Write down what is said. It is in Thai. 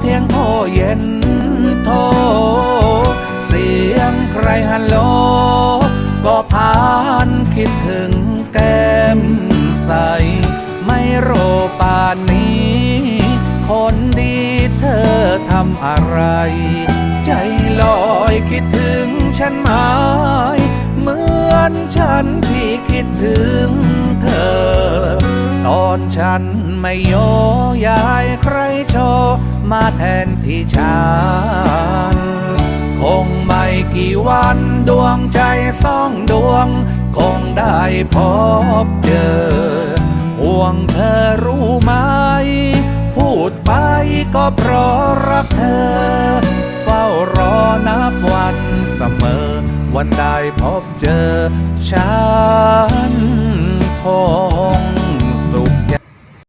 เที่ยงโทเย็นโทเสียงใครฮัลโหลก็ผ่านคิดถึงแก้มใส ไม่โรป่านนี้ คนดีเธอทำอะไร ใจลอยคิดถึงฉันไหมเหมือนฉันที่คิดถึงเธอ นฉันไม่โยยายใครโชว์มาแทนที่ฉัน คงไม่กี่วันดวงใจสองดวง คงได้พบเจอ ห่วงเธอรู้ไหม พูดไปก็เพราะรักเธอ เฝ้ารอนับวันเสมอ วันได้พบเจอฉัน